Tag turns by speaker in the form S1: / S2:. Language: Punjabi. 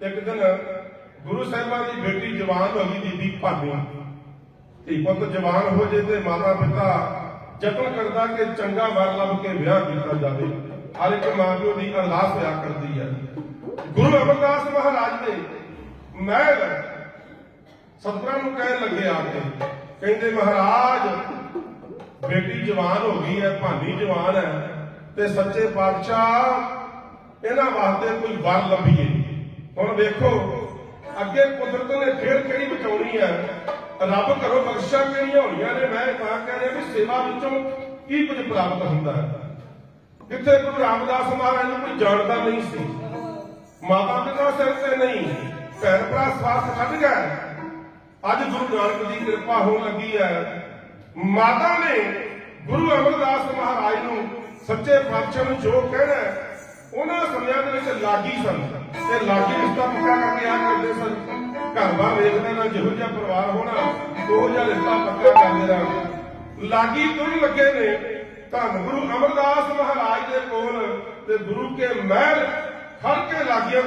S1: ਇੱਕ ਦਿਨ ਗੁਰੂ ਸਾਹਿਬਾਂ ਦੀ ਬੇਟੀ ਜਵਾਨ ਹੋ ਗਈ ਬੀਬੀ ਭਾਨੀ ਧੀ ਪੁੱਤ ਜਵਾਨ ਹੋ ਜੇ ਤੇ ਮਾਤਾ ਪਿਤਾ ਯਤਨ ਕਰਦਾ ਕਿ ਚੰਗਾ ਵਰ ਲੱਭ ਕੇ ਵਿਆਹ ਕੀਤਾ ਜਾਵੇ। ਹਰ ਇੱਕ ਮਾਂ ਪਿਓ ਦੀ ਅਰਦਾਸ ਹੋਇਆ ਕਰਦੀ ਹੈ। ਗੁਰੂ ਅਮਰਦਾਸ ਮਹਾਰਾਜ ਦੇ ਮਹਿਲ ਸਤਿਗੁਰਾਂ ਨੂੰ ਕਹਿਣ ਲੱਗੇ ਆ ਕੇ, ਕਹਿੰਦੇ ਮਹਾਰਾਜ, ਬੇਟੀ ਜਵਾਨ ਹੋ ਗਈ ਹੈ, ਭਾਨੀ ਜਵਾਨ ਹੈ ਤੇ ਸੱਚੇ ਪਾਤਸ਼ਾਹ, ਇਹਨਾਂ ਵਾਸਤੇ ਕੋਈ ਵਰ ਲੱਭੀਏ। ਹੁਣ ਵੇਖੋ, ਅੱਗੇ ਕੁਦਰਤ ਨੇ ਫੇਰ ਕਿਹੜੀ ਬਚਾਉਣੀ ਹੈ? ਰੱਬ ਘਰੋਂ ਬਖਸ਼ਾਂ ਕਿਹੜੀਆਂ ਹੋਣੀਆਂ ਨੇ? ਮੈਂ ਤਾਂ ਕਹਿ ਰਿਹਾ ਵੀ ਸੇਵਾ ਵਿੱਚੋਂ ਕੀ ਕੁਝ ਪ੍ਰਾਪਤ ਹੁੰਦਾ ਹੈ? ਜਿੱਥੇ ਗੁਰੂ ਰਾਮਦਾਸ ਮਹਾਰਾਜ ਨੂੰ ਕੋਈ ਜਾਣਦਾ ਨਹੀਂ ਸੀ। ਮਾਤਾ ਪਿਤਾ ਸਿਰ ਤੇ ਨਹੀਂ, ਭੈਣ ਭਰਾ ਸਵਾਸ ਛੱਡ ਗਏ ਅੱਜ ਗੁਰੂ ਨਾਨਕ ਦੀ ਕਿਰਪਾ ਹੋਣ ਲੱਗੀ ਹੈ। ਮਾਤਾ ਨੇ ਗੁਰੂ ਅਮਰਦਾਸ ਮਹਾਰਾਜ ਨੂੰ ਸੱਚੇ ਪਾਤਸ਼ਾਹ ਨੂੰ ਜੋ ਕਹਿਣਾ ਉਹਨਾਂ ਸਮਿਆਂ ਦੇ ਵਿੱਚ ਲਾਗੀ ਸਨ। ਤੇ ਲਾਗੀ ਰਿਸ਼ਤਾ ਪੱਕਾ ਕਰਕੇ ਆ ਕਰਦੇ ਸਨ ਘਰ ਬਾਹਰ ਵੇਖਦੇ ਨਾਲ ਜਿਹੋ ਜਿਹਾ ਪਰਿਵਾਰ ਹੋਣਾ, ਉਹ ਜਿਹਾ ਰਿਸ਼ਤਾ ਪੱਕਾ ਕਰਦੇ ਰਹਿਣਾ ਲਾਗੀ ਤੁਰਨ ਲੱਗੇ ਨੇ, ਧੰਨ ਗੁਰੂ ਅਮਰਦਾਸ ਮਹਾਰਾਜ ਦੇ ਕੋਲ ਤੇ ਗੁਰੂ ਕੇ ਮਹਿਲ ਖੜ ਕੇ ਲਾਗੀਆਂ